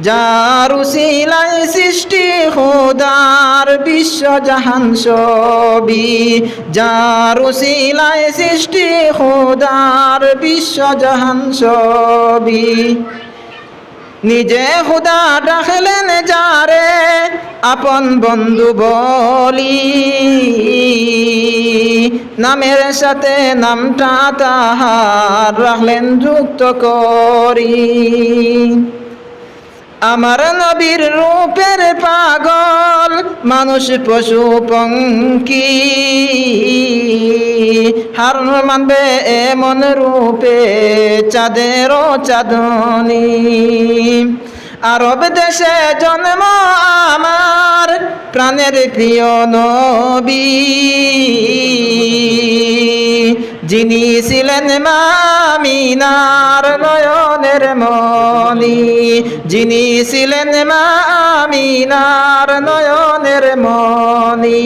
যার সৃষ্টি খোদার বিশ্বজাহান সবি যার সৃষ্টি খোদার বিশ্বজাহান সবি নিজে খুদা ডাকলেন, যারে আপন বন্ধু বলি। নামের সাথে নামটা তাহার রাখলেন, যুক্ত করি। আমার নবীর রূপের পাগল, মানুষ পশু পঙ্কি। হার মানবে এমন রূপে চাঁদের চাঁদনি। আরব দেশে জন্ম আমার প্রাণের প্রিয় নবী। যিনি ছিলেন মামিনার নয়নের মনি যিনি ছিলেন মামিনার নয়নের মনি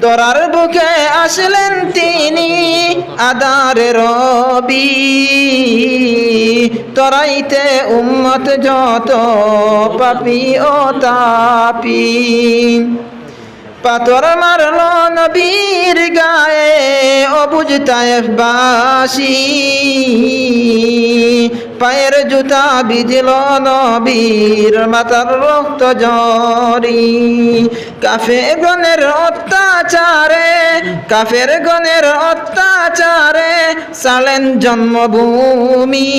দরার বুকে আসলেন তিনি আদার রবি। তরাইতে উম্মত যত পাপি ও তাপি। পাথর মারল নবীর গায়ে অবুজ তায়েফ বাসি পায়ের জুতা বিজল নবীর মাতার রক্ত জরি কাফে গনের অত্যাচারে, কাফের গনের অত্যাচারে সালেন জন্মভূমি।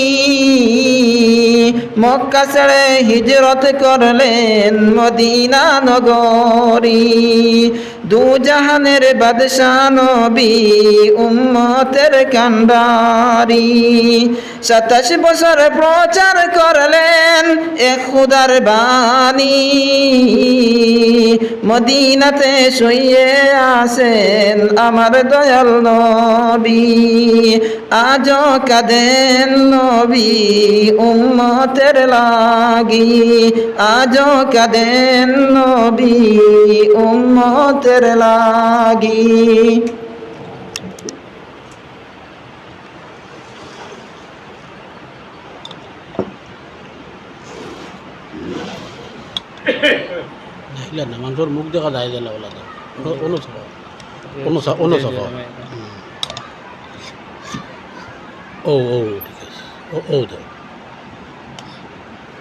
মক্কা ছেড়ে হিজরত করলেন মদিনা নগরী। দু জাহানের বাদশাহ নবী উম্মতের কান্ডারি। সাতাশ বছর প্রচার করলেন এক খুদার বাণী। মদিনাতে শুয়ে আসেন আমার দয়াল নবী আজ কাদেন নবী উম্মতের লাগি আজ কাদেন নবী উম্মতের লাগি খিলা না মানুষের মুখ দেখা যায় জেলা ওলা যায় অনুসফা অনুসফা ও ও ঠিক আছে। ও ও দেখ